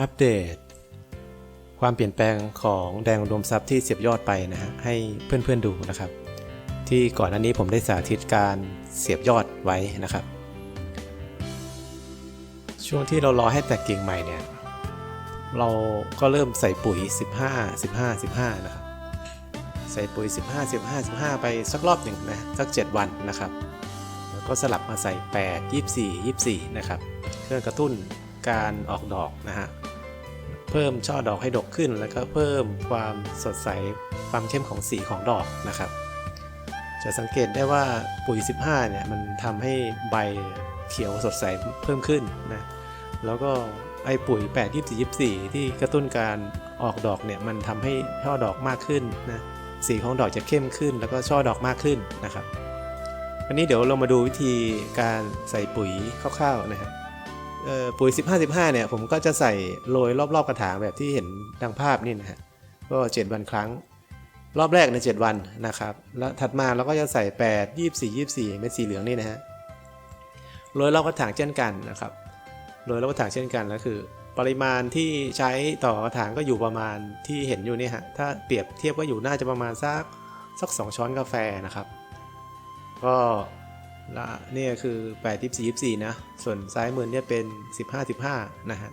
อัปเดต ความเปลี่ยนแปลงของแดงรวมทรัพย์ที่เสียบยอดไปนะฮะให้เพื่อนๆดูนะครับ ที่ก่อนหน้านี้ผมได้สาธิตการเสียบยอดไว้นะครับ ช่วงที่เรารอให้แตกกิ่งใหม่เนี่ยเราก็เริ่มใส่ปุ๋ย 15 15 15 นะครับ ใส่ปุ๋ย 15 15 15 ไปสักรอบหนึ่งนะ สัก 7 วันนะครับ แล้วก็สลับมาใส่ 8 24 24 นะครับ เพื่อกระตุ้นการออกดอกนะฮะ เพิ่มช่อดอกให้ดกขึ้น แล้วก็เพิ่มความสดใสความเข้มของสีของดอกนะครับ จะสังเกตได้ว่าปุ๋ย 15 เนี่ยมันทำให้ใบเขียวสดใสเพิ่มขึ้นนะแล้วก็ไอปุ๋ย 8 24 24 ที่กระตุ้นการออกดอกเนี่ยมันทำให้ช่อดอกมากขึ้นนะสีของดอกจะเข้มขึ้น แล้วก็ช่อดอกมากขึ้นนะครับวันนี้เดี๋ยวเรามาดูวิธีการใส่ปุ๋ยคร่าวๆนะครับ ปุ๋ย 15 15 เนี่ย ผมก็จะใส่โรยรอบ ๆ กระถางแบบที่เห็นดังภาพนี่นะฮะก็ 7 วันครั้ง รอบแรกใน 7 วันนะครับ แล้วถัดมาเราก็จะใส่ 8 24 24เม็ดสีเหลืองนี่นะฮะโรยรอบกระถางเช่นกันนะครับโรยรอบกระถางเช่นกันแล้วคือ ปริมาณที่ใช้ต่อกระถางก็อยู่ประมาณที่เห็นอยู่นี่ฮะถ้าเปรียบเทียบก็อยู่น่าจะประมาณสักสัก 2 ช้อนกาแฟนะครับ ก็ ละนี่คือ8 24 24 นะ ส่วนซ้ายมือเนี่ยเป็น 15 15 นะฮะ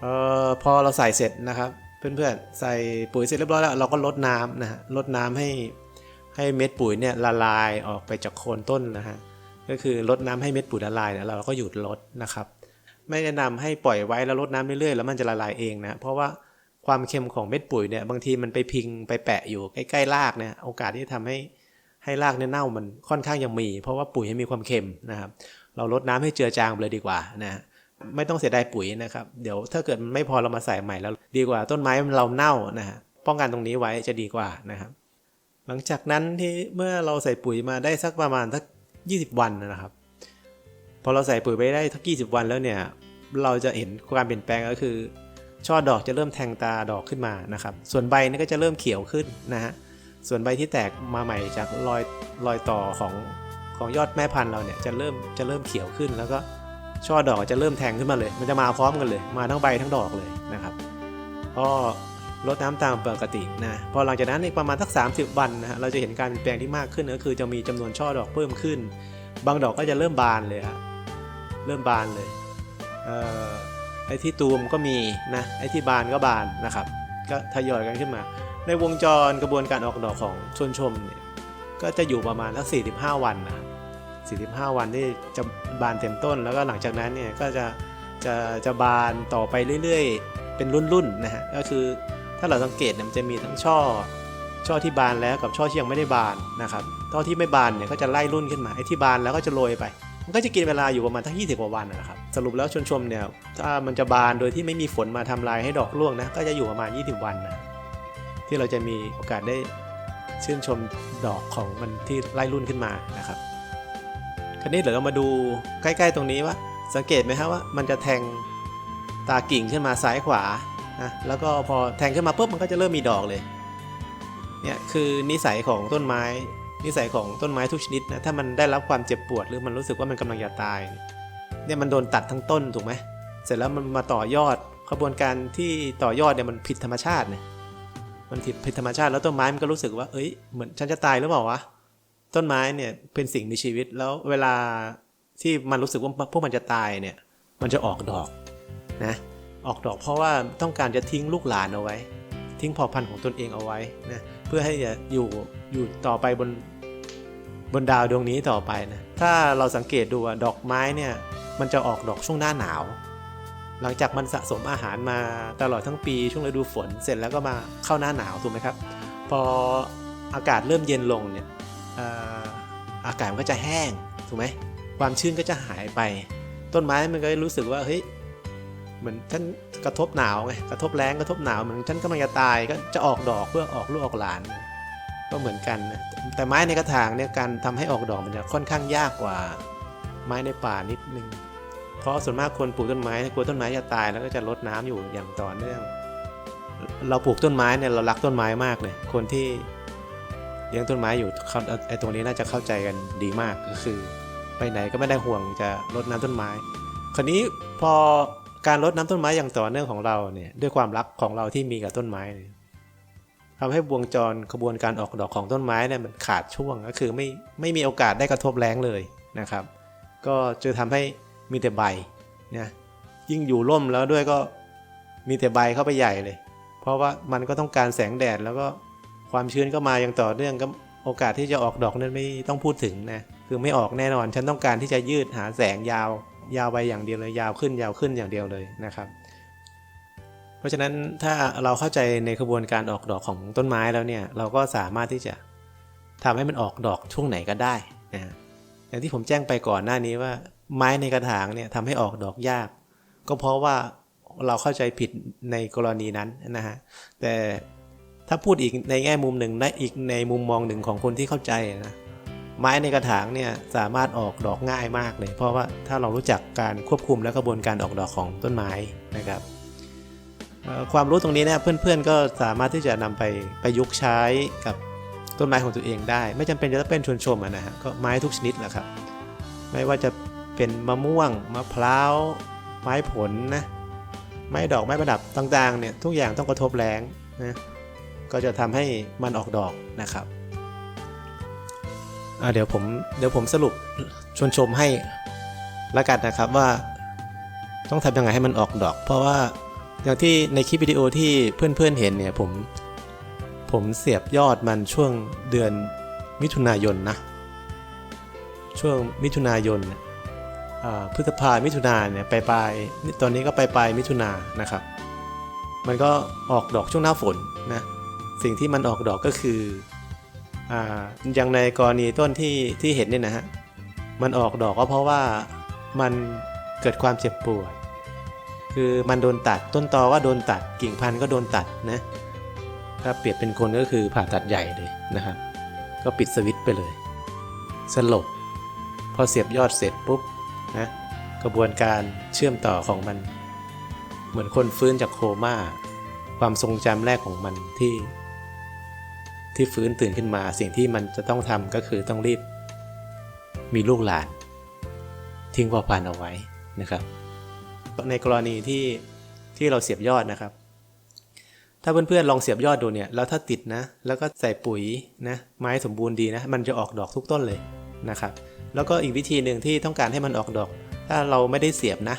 เอ่อพอเราใส่เสร็จนะครับ เพื่อนๆ ใส่ปุ๋ยเสร็จเรียบร้อยแล้ว เราก็ลดน้ำนะฮะลดน้ำให้ให้เม็ดปุ๋ยเนี่ยละลายออกไปจากโคนต้นนะฮะก็คือลดน้ำให้เม็ดปุ๋ยละลายเนี่ยเราก็หยุดลดนะครับ ไม่แนะนำให้ปล่อยไว้แล้วลดน้ำเรื่อยๆแล้วมันจะละลายเองนะเพราะว่าความเค็มของเม็ดปุ๋ยเนี่ยบางทีมันไปพิงไปแปะอยู่ใกล้ๆรากเนี่ยโอกาสที่จะทำให้ ให้รากเนี่ยเน่ามันค่อนข้างยังมี เพราะว่าปุ๋ยมีความเค็มนะครับ เราลดน้ำให้เจือจางไปเลยดีกว่านะไม่ต้องเสียดายปุ๋ยนะครับ เดี๋ยวถ้าเกิดมันไม่พอเรามาใส่ใหม่แล้วดีกว่าต้นไม้เราเน่านะฮะป้องกันตรงนี้ไว้จะดีกว่านะครับ หลังจากนั้นที่เมื่อเราใส่ปุ๋ยมาได้สักประมาณสัก 20 วันนะครับ พอเราใส่ปุ๋ยไปได้สัก 20 วันแล้วเนี่ยเราจะเห็นความเปลี่ยนแปลงก็คือ ช่อดอกจะเริ่มแทงตาดอกขึ้นมานะครับ ส่วนใบนี่ก็จะเริ่มเขียวขึ้นนะฮะ ส่วนใบที่แตกมาใหม่จากรอยรอยต่อของของยอดแม่พันธุ์เราเนี่ยจะเริ่มจะเริ่มเขียวขึ้น แล้วก็ช่อดอกจะเริ่มแทงขึ้นมาเลย มันจะมาพร้อมกันเลย มาทั้งใบทั้งดอกเลยนะครับก็ลดน้ำตามปกตินะพอหลังจากนั้นอีกประมาณสัก 30 วันนะฮะเราจะเห็นการเปลี่ยนแปลงที่มากขึ้นก็คือจะมีจำนวนช่อดอกเพิ่มขึ้น บางดอกก็จะเริ่มบานเลยครับเริ่มบานเลยเอ่อไอ้ที่ตูมก็มีนะไอ้ที่บานก็บานนะครับ ก็ทยอยกันขึ้นมา ในวงจรกระบวนการออกดอกของชนชมเนี่ยก็จะอยู่ประมาณสัก45 วันนะครับ45 วันที่จะบานเต็มต้น แล้วก็หลังจากนั้นเนี่ยก็จะจะจะบานต่อไปเรื่อยๆ เป็นรุ่นๆนะฮะก็คือถ้าเราสังเกตเนี่ยมันจะมีทั้งช่อช่อที่บานแล้วกับช่อที่ยังไม่ได้บานนะครับช่อที่ไม่บานเนี่ยก็จะไล่รุ่นขึ้นมาไอ้ที่บานแล้วก็จะโรยไป มันก็จะกินเวลาอยู่ประมาณทั้ง 20 กว่าวันนะครับสรุปแล้วชนชมเนี่ยถ้ามันจะบานโดยที่ไม่มีฝนมาทำลายให้ดอกร่วงนะก็จะอยู่ประมาณ 20 วันนะ ที่เราจะมีโอกาสได้ชื่นชมดอกของมันที่ไล่รุ่นขึ้นมานะครับคราวนี้เดี๋ยวเรามาดูใกล้ๆตรงนี้ว่า สังเกตไหมครับว่ามันจะแทงตากิ่งขึ้นมาซ้ายขวานะแล้วก็พอแทงขึ้นมาปุ๊บมันก็จะเริ่มมีดอกเลยเนี่ยคือนิสัยของต้นไม้ นิสัยของต้นไม้ทุกชนิดนะถ้ามันได้รับความเจ็บปวดหรือมันรู้สึกว่ามันกำลังจะตายเนี่ยมันโดนตัดทั้งต้นถูกไหมเสร็จแล้วมันมาต่อยอดกระบวนการที่ต่อยอดเนี่ยมันผิดธรรมชาติเนี่ย มันผิดผิดธรรมชาติแล้วต้นไม้มันก็รู้สึกว่า เอ้ยเหมือนฉันจะตายหรือเปล่าวะต้นไม้เนี่ยเป็นสิ่งมีชีวิตแล้วเวลาที่มันรู้สึกว่าพวกมันจะตายเนี่ย มันจะออกดอกนะออกดอกเพราะว่าต้องการจะทิ้งลูกหลานเอาไว้ ทิ้งเผ่าพันธุ์ของตนเองเอาไว้นะเพื่อให้จะอยู่อยู่ต่อไปบนบนดาวดวงนี้ต่อไปนะถ้าเราสังเกตดูว่าดอกไม้เนี่ยมันจะออกดอกช่วงหน้าหนาว หลังจากมันสะสมอาหารมาตลอดทั้งปีช่วงฤดูฝนเสร็จแล้วก็มาเข้าหน้าหนาวถูกไหมครับ พออากาศเริ่มเย็นลงเนี่ยออากาศมันก็จะแห้งถูกไหมความชื้นก็จะหายไป ต้นไม้มันก็รู้สึกว่าเฮ้ยเหมือนฉันกระทบหนาวไงกระทบแรงกระทบหนาวเหมือนฉันกำลังจะตายก็จะออกดอกเพื่อออกลูกออกหลาน ก็เหมือนกันนะแต่ไม้ในกระถางเนี่ยการทำให้ออกดอกมันจะค่อนข้างยากกว่าไม้ในป่านิดนึง เพราะส่วนมากคนปลูกต้นไม้กลัวต้นไม้จะตายแล้วก็จะรดน้ำอยู่อย่างต่อเนื่อง เราปลูกต้นไม้เนี่ยเรารักต้นไม้มากเลย คนที่เลี้ยงต้นไม้อยู่ไอ้ตรงนี้น่าจะเข้าใจกันดีมากก็คือ ไปไหนก็ไม่ได้ห่วงจะรดน้ำต้นไม้ คราวนี้พอการรดน้ำต้นไม้อย่างต่อเนื่องของเราเนี่ยด้วยความรักของเราที่มีกับต้นไม้เนี่ยทำให้วงจรกระบวนการออกดอกของต้นไม้เนี่ยมันขาดช่วงก็คือไม่ไม่มีโอกาสได้กระทบแรงเลยนะครับ ก็จะทำให้ มีแต่ใบนะยิ่งอยู่ร่มแล้วด้วยก็มีแต่ใบเข้าไปใหญ่เลย เพราะว่ามันก็ต้องการแสงแดดแล้วก็ความชื้นก็มาอย่างต่อเนื่องก็โอกาสที่จะออกดอกนั้นไม่ต้องพูดถึงนะคือไม่ออกแน่นอน ฉันต้องการที่จะยืดหาแสงยาว ยาวไปอย่างเดียวเลยยาวขึ้นยาวขึ้นอย่างเดียวเลยนะครับ เพราะฉะนั้นถ้าเราเข้าใจในกระบวนการออกดอกของต้นไม้แล้วเนี่ยเราก็สามารถที่จะทำให้มันออกดอกช่วงไหนก็ได้นะอย่างที่ผมแจ้งไปก่อนหน้านี้ว่า ไม้ในกระถางเนี่ยทำให้ออกดอกยาก ก็เพราะว่าเราเข้าใจผิดในกรณีนั้นนะฮะแต่ถ้าพูดอีกในแง่มุมหนึ่งในอีกในมุมมองหนึ่งของคนที่เข้าใจนะไม้ในกระถางเนี่ยสามารถออกดอกง่ายมากเลย เพราะว่าถ้าเรารู้จักการควบคุมและกระบวนการออกดอกของต้นไม้นะครับความรู้ตรงนี้เนี่ยเพื่อนๆ ก็สามารถที่จะนำไปประยุกต์ใช้กับต้นไม้ของตัวเองได้ ไม่จำเป็นจะต้องเป็นชวนชมนะฮะก็ไม้ทุกชนิดแหละครับ ไม่ว่าจะ เป็นมะม่วงมะพร้าวไม้ผลนะไม้ดอกไม้ประดับต่างๆเนี่ยทุกอย่างต้องกระทบแรงนะก็จะทำให้มันออกดอกนะครับเดี๋ยวผมเดี๋ยวผมสรุปชวนชมให้ละกันนะครับว่าต้องทำยังไงให้มันออกดอก เพราะว่าอย่างที่ในคลิปวิดีโอที่เพื่อนๆเห็นเนี่ยผมผมเสียบยอดมันช่วงเดือนมิถุนายนนะ ช่วงมิถุนายนเนี่ย พฤษภามิถุนาเนี่ยปลายปลายตอนนี้ก็ปลายปลายมิถุนานะครับ มันก็ออกดอกช่วงหน้าฝนนะสิ่งที่มันออกดอกก็คืออ่าอย่างในกรณีต้นที่ที่เห็นเนี่ยนะฮะมันออกดอกก็เพราะว่ามันเกิดความเจ็บปวดคือมันโดนตัดต้นตอก็โดนตัดกิ่งพันธุ์ก็โดนตัดนะถ้าเปรียบเป็นคนก็คือผ่าตัดใหญ่เลยนะครับ ก็ปิดสวิตช์ไปเลย สลบ พอเสียบยอดเสร็จปุ๊บ นะกระบวนการเชื่อมต่อของมัน เหมือนคนฟื้นจากโคม่า ความทรงจำแรกของมันที่ ที่ฟื้นตื่นขึ้นมาสิ่งที่มันจะต้องทำก็คือต้องรีบ มีลูกหลาน ทิ้งพ่อพันเอาไว้นะครับ ในกรณีที่ที่เราเสียบยอดนะครับ ถ้าเพื่อนๆลองเสียบยอดดูเนี่ย แล้วถ้าติดนะ แล้วก็ใส่ปุ๋ยนะ ไม้สมบูรณ์ดีนะ มันจะออกดอกทุกต้นเลยนะครับ แล้วก็อีกวิธีหนึ่งที่ต้องการให้มันออกดอก ถ้าเราไม่ได้เสียบนะ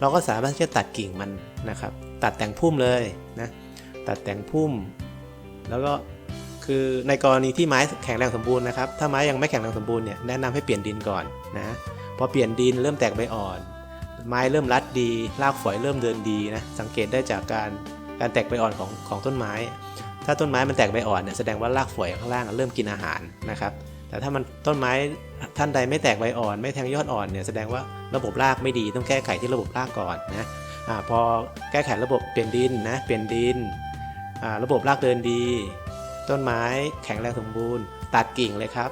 เราก็สามารถที่จะตัดกิ่งมันนะครับ ตัดแต่งพุ่มเลยนะตัดแต่งพุ่ม แล้วก็คือในกรณีที่ไม้แข็งแรงสมบูรณ์นะครับ ถ้าไม้ยังไม่แข็งแรงสมบูรณ์เนี่ยแนะนำให้เปลี่ยนดินก่อนนะพอเปลี่ยนดินเริ่มแตกใบอ่อน ไม้เริ่มรัดดีรากฝอยเริ่มเดินดีนะสังเกตได้จากการการแตกใบอ่อนของของต้นไม้ ถ้าต้นไม้มันแตกใบอ่อนเนี่ยแสดงว่ารากฝอยข้างล่างเริ่มกินอาหารนะครับ แต่ถ้ามันต้นไม้ท่านใดไม่แตกใบอ่อน ไม่แทงยอดอ่อนเนี่ยแสดงว่าระบบรากไม่ดีต้องแก้ไขที่ระบบรากก่อนนะอพอแก้ไขระบบเปลี่ยนดินนะเปลี่ยนดินระบบรากเดินดี ต้นไม้แข็งแรงสมบูรณ์ ตัดกิ่งเลยครับ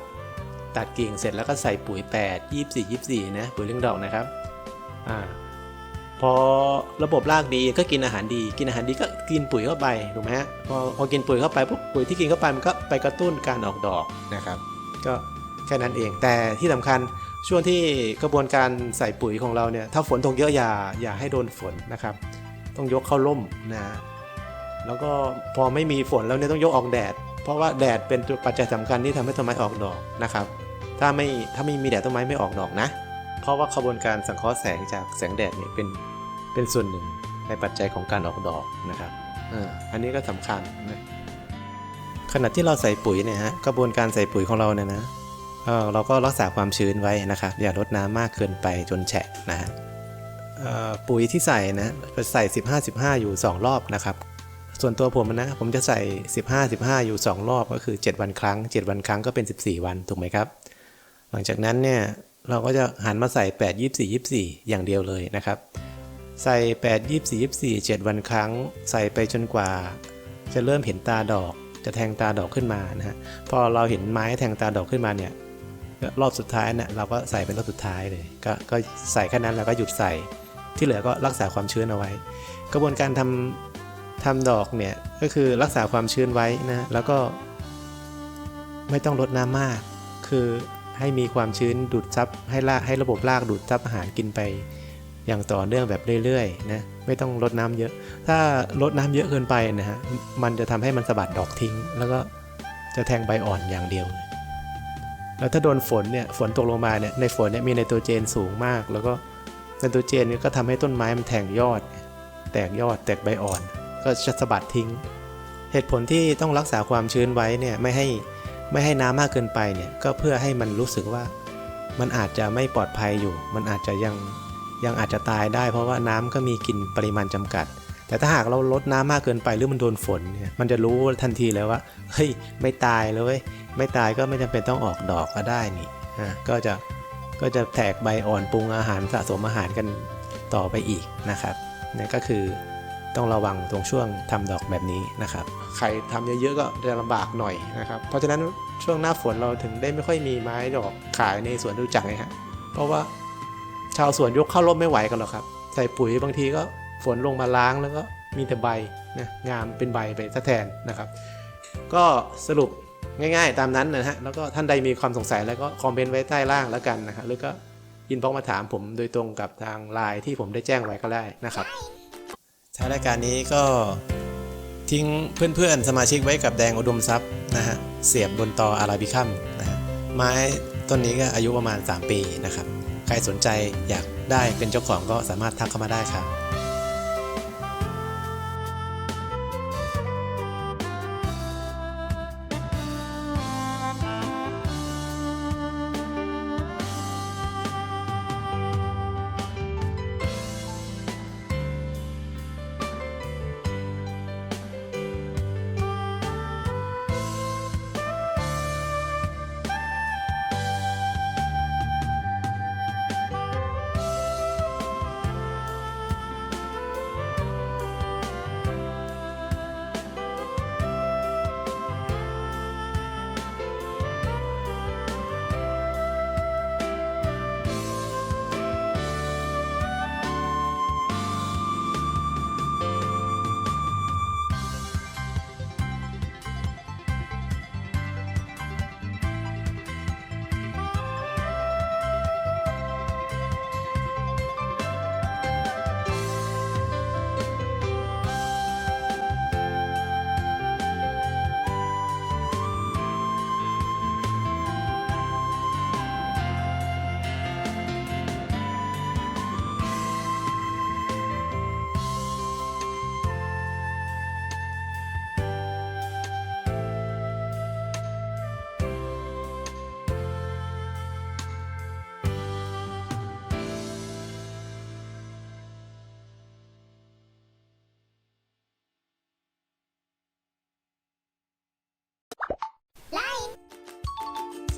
ตัดกิ่งเสร็จแล้วก็ใส่ปุ๋ย 8 24 24นะปุ๋ยเลี้ยงดอกนะครับอพอระบบรากดีก็กินอาหารดี กินอาหารดีก็กินปุ๋ยเข้าไปถูกไหมฮะพอพอกินปุ๋ยเข้าไปปุ๊บปุ๋ยที่กินเข้าไปมันก็ไปกระตุ้นการออกดอกนะครับ ก็แค่นั้นเอง แต่ที่สำคัญช่วงที่กระบวนการใส่ปุ๋ยของเราเนี่ยถ้าฝนตกเยอะอย่าอย่าให้โดนฝนนะครับ ต้องยกเข้าร่มนะแล้วก็พอไม่มีฝนแล้วเนี่ยต้องยกออกแดด เพราะว่าแดดเป็นปัจจัยสำคัญที่ทำให้ต้นไม้ออกดอกนะครับ ถ้าไม่ถ้าไม่มีแดดต้นไม้ไม่ออกดอกนะ เพราะว่ากระบวนการสังเคราะห์แสงจากแสงแดดเนี่ยเป็นเป็นส่วนหนึ่งในปัจจัยของการออกดอกนะครับออันนี้ก็สำคัญนะ ณะที่เราใส่ปุ๋ยเนี่ยฮะกระบวนการใส่ปุ๋ยของเราเนี่ยนะเเราก็รักษาความชื้นไว้นะครับอย่าลดน้ำมากเกินไปจนแฉะนะฮะปุ๋ยที่ใส่นะจะใส่ 15 15 อยู่ 2 รอบนะครับส่วนตัวผมนะผมจะใส่ 15 15 อยู่ 2 รอบก็คือ 7 วันครั้ง 7 วันครั้งก็เป็น 14 วันถูกไหมครับ หลังจากนั้นเนี่ยเราก็จะหันมาใส่ 8 24 24 อย่างเดียวเลยนะครับ ใส่ 8 24 24 7 วันครั้ง ใส่ไปจนกว่า จะเริ่มเห็นตาดอก จะแทงตาดอกขึ้นมานะฮะพอเราเห็นไม้แทงตาดอกขึ้นมาเนี่ยรอบสุดท้ายเนี่ยเราก็ใส่เป็นรอบสุดท้ายเลยก็ก็ใส่แค่นั้นแล้วก็หยุดใส่ที่เหลือก็รักษาความชื้นเอาไว้ กระบวนการทำทำดอกเนี่ยก็คือรักษาความชื้นไว้นะแล้วก็ไม่ต้องลดน้ำมาก คือให้มีความชื้นดูดซับให้รากให้ระบบรากดูดซับอาหารกินไป อย่างต่อเนื่องแบบเรื่อยๆนะไม่ต้องรดน้ำเยอะ ถ้ารดน้ำเยอะเกินไปนะฮะมันจะทำให้มันสะบัดดอกทิ้ง แล้วก็จะแทงใบอ่อนอย่างเดียว แล้วถ้าโดนฝนเนี่ยฝนตกลงมาเนี่ยในฝนเนี่ยมีไนโตรเจนสูงมาก แล้วก็ไนโตรเจนเนี่ยก็ทำให้ต้นไม้มันแทงยอด แตกยอดแตกใบอ่อน ก็จะสะบัดทิ้ง เหตุผลที่ต้องรักษาความชื้นไว้เนี่ยไม่ให้ไม่ให้น้ำมากเกินไปเนี่ยก็เพื่อให้มันรู้สึกว่ามันอาจจะไม่ปลอดภัยอยู่ มันอาจจะยัง ยังอาจจะตายได้ เพราะว่าน้ำก็มีกินปริมาณจำกัด แต่ถ้าหากเราลดน้ำมากเกินไปหรือมันโดนฝนเนี่ยมันจะรู้ทันทีเลยว่าเฮ้ยไม่ตายเลย ไม่ตายก็ไม่จำเป็นต้องออกดอกก็ได้นี่อะก็จะก็จะแตกใบอ่อนปรุงอาหารสะสมอาหารกันต่อไปอีกนะครับนี่ก็คือต้องระวังตรงช่วงทำดอกแบบนี้นะครับ ใครทำเยอะๆก็จะลำบากหน่อยนะครับ เพราะฉะนั้นช่วงหน้าฝนเราถึงได้ไม่ค่อยมีไม้ดอกขายในสวนรู้จักไงฮะ เพราะว่า ชาวสวนยกข้าร่มไม่ไหวกันหรอกครับ ใส่ปุ๋ยบางทีก็ฝนลงมาล้างแล้วก็มีแต่ใบนะงามเป็นใบไปซะแทนนะครับ ก็สรุปง่ายๆ ตามนั้นนะฮะแล้วก็ท่านใดมีความสงสัยแล้วก็คอมเมนต์ไว้ใต้ล่างแล้วกันนะครับหรือก็อินบ็อกมาถามผมโดยตรงกับทางไลน์ที่ผมได้แจ้งไว้ก็ได้นะครับท้ายรายการนี้ก็ทิ้งเพื่อนๆ สมาชิกไว้กับแดงอุดมทรัพย์นะฮะเสียบบนตออาราบิคัมนะฮะไม้ต้นนี้ก็อายุประมาณ 3 ปีนะครับ ใครสนใจอยากได้เป็นเจ้าของก็สามารถทักเข้ามาได้ครับ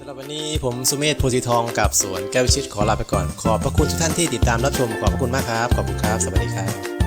ำหรับวันนี้ผมสุเมธโพธิทองกับสวนแก้ววิชิตขอลาไปก่อน ขอบพระคุณทุกท่านที่ติดตามรับชมขอบพระคุณมากครับ ขอบคุณครับ สวัสดีครับ